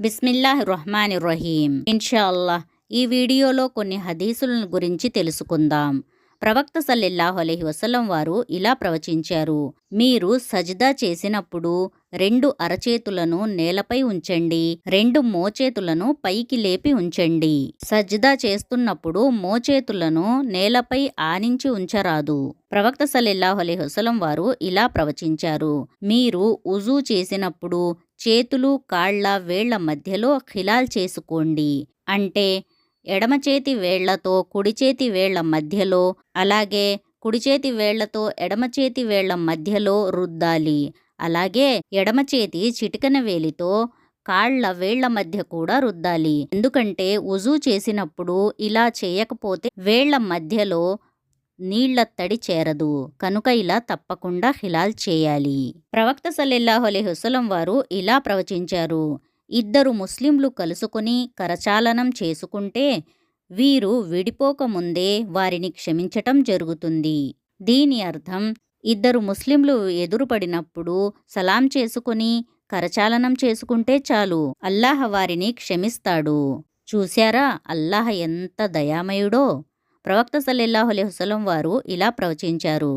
బిస్మిల్లాహ్ రహమాన్ రహీం ఇన్షాల్లా ఈ వీడియోలో కొన్ని హదీసులను గురించి తెలుసుకుందాం. ప్రవక్త సల్లెల్లాహు అలైహి వారు ఇలా ప్రవచించారు. మీరు సజ్దా చేసినప్పుడు రెండు అరచేతులను నేలపై ఉంచండి రెండు మోచేతులను పైకి లేపి ఉంచండి. సజ్దా చేస్తున్నప్పుడు మోచేతులను నేలపై ఆనించి ఉంచరాదు. ప్రవక్త సల్లెల్లాహు అలైహి వారు ఇలా ప్రవచించారు. మీరు ఉజూ చేసినప్పుడు చేతులు కాళ్ళ వేళ్ళ మధ్యలో ఖిలాల్ చేసుకోండి. అంటే ఎడమ చేతి వేళ్ళతో కుడి చేతి వేళ్ళ మధ్యలో అలాగే కుడి చేతి వేళ్ళతో ఎడమ చేతి వేళ్ళ మధ్యలో రుద్దాలి. అలాగే ఎడమ చేతి చిటికన వేలితో కాళ్ళ వేళ్ళ మధ్య కూడా రుద్దాలి. ఎందుకంటే ఉజూ చేసినప్పుడు ఇలా చేయకపోతే వేళ్ళ మధ్యలో నీళ్ళ తడి చేరదు. కనుక ఇలా తప్పకుండా హిలాల్ చేయాలి. ప్రవక్త సల్లెల్లాహు అలైహి వారు ఇలా ప్రవచించారు. ఇద్దరు ముస్లింలు కలుసుకుని కరచాలనం చేసుకుంటే వీరు విడిపోకముందే వారిని క్షమించటం జరుగుతుంది. దీని అర్థం ఇద్దరు ముస్లింలు ఎదురుపడినప్పుడు సలాం చేసుకుని కరచాలనం చేసుకుంటే చాలు. అల్లాహ వారిని క్షమిస్తాడు. చూశారా? అల్లాహ ఎంత దయామయుడో! ప్రవక్త సల్లెల్లాహు హుసలం వారు ఇలా ప్రవచించారు.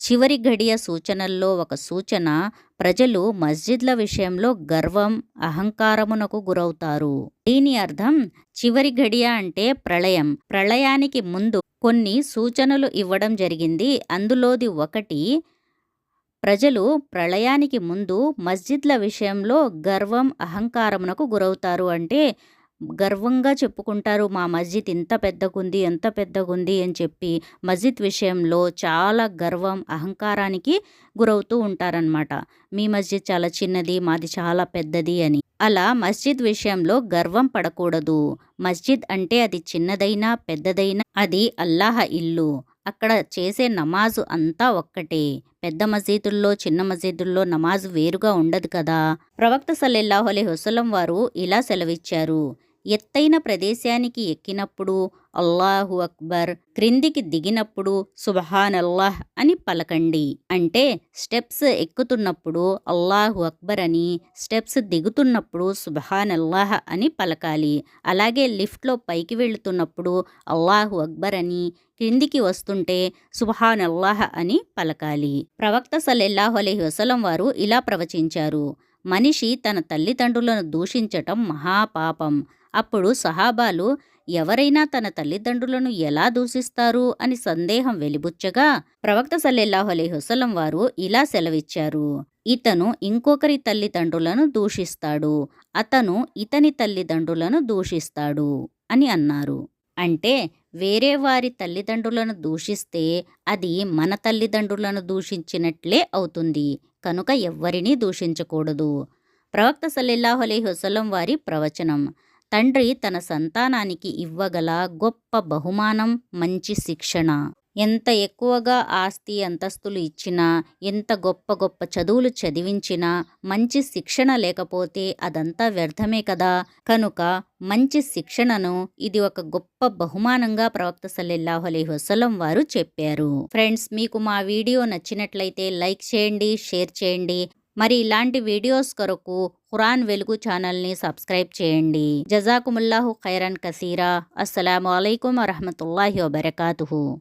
చివరి గడియ సూచనల్లో ఒక సూచన ప్రజలు మస్జిద్ల విషయంలో గర్వం అహంకారమునకు గురవుతారు. దీని అర్థం చివరి గడియ అంటే ప్రళయం. ప్రళయానికి ముందు కొన్ని సూచనలు ఇవ్వడం జరిగింది. అందులోది ఒకటి ప్రజలు ప్రళయానికి ముందు మస్జిద్ల విషయంలో గర్వం అహంకారమునకు గురవుతారు అంటే గర్వంగా చెప్పుకుంటారు మా మస్జిద్ ఇంత పెద్దగుంది ఎంత పెద్దగుంది అని చెప్పి మస్జిద్ విషయంలో చాలా గర్వం అహంకారానికి గురవుతూ ఉంటారనమాట మీ మస్జిద్ చాలా చిన్నది మాది చాలా పెద్దది అని. అలా మస్జిద్ విషయంలో గర్వం పడకూడదు. మస్జిద్ అంటే అది చిన్నదైనా పెద్దదైనా అది అల్లాహ ఇల్లు. అక్కడ చేసే నమాజు అంతా ఒక్కటే. పెద్ద మసీదుల్లో చిన్న మసీదుల్లో నమాజు వేరుగా ఉండదు కదా. ప్రవక్త సల్లెల్లాహు అలీ వసలం వారు ఇలా సెలవిచ్చారు. ఎత్తైన ప్రదేశానికి ఎక్కినప్పుడు అల్లాహు అక్బర్ క్రిందికి దిగినప్పుడు సుబహాన్ అల్లాహ్ అని పలకండి. అంటే స్టెప్స్ ఎక్కుతున్నప్పుడు అల్లాహు అక్బర్ అని స్టెప్స్ దిగుతున్నప్పుడు సుబహాన్ అల్లాహ్ అని పలకాలి. అలాగే లిఫ్ట్లో పైకి వెళుతున్నప్పుడు అల్లాహు అక్బర్ అని క్రిందికి వస్తుంటే సుబహాన్ అల్లాహ్ అని పలకాలి. ప్రవక్త సల్లెల్లాహు అలహి వసలం వారు ఇలా ప్రవచించారు. మనిషి తన తల్లిదండ్రులను దూషించటం మహాపాపం. అప్పుడు సహాబాలు ఎవరైనా తన తల్లిదండ్రులను ఎలా దూషిస్తారు? అని సందేహం వెలిబుచ్చగా ప్రవక్త సల్లెల్లాహు అలీ హుసలం వారు ఇలా సెలవిచ్చారు. ఇతను ఇంకొకరి తల్లిదండ్రులను దూషిస్తాడు. అతను ఇతని తల్లిదండ్రులను దూషిస్తాడు అని అన్నారు. అంటే వేరే వారి తల్లిదండ్రులను దూషిస్తే అది మన తల్లిదండ్రులను దూషించినట్లే అవుతుంది. కనుక ఎవ్వరినీ దూషించకూడదు. ప్రవక్త సల్లెల్లాహు అలీ వారి ప్రవచనం. తండ్రి తన సంతానానికి ఇవ్వగల గొప్ప బహుమానం మంచి శిక్షణ. ఎంత ఎక్కువగా ఆస్తి అంతస్తులు ఇచ్చినా ఎంత గొప్ప గొప్ప చదువులు చదివించినా మంచి శిక్షణ లేకపోతే అదంతా వ్యర్థమే కదా. కనుక మంచి శిక్షణను ఇది ఒక గొప్ప బహుమానంగా ప్రవక్త సల్లెల్లాహు వసలం వారు చెప్పారు. ఫ్రెండ్స్ మీకు మా వీడియో నచ్చినట్లయితే లైక్ చేయండి షేర్ చేయండి. మరి ఇలాంటి వీడియోస్ కొరకు ఖురాన్ వెలుగు ఛానల్ని సబ్స్క్రైబ్ చేయండి. జజాకుముల్లాహు ఖైరన్ కసీరా. అస్సలం అయికం వరహమతుల్లాహి వబర్కాతుహు.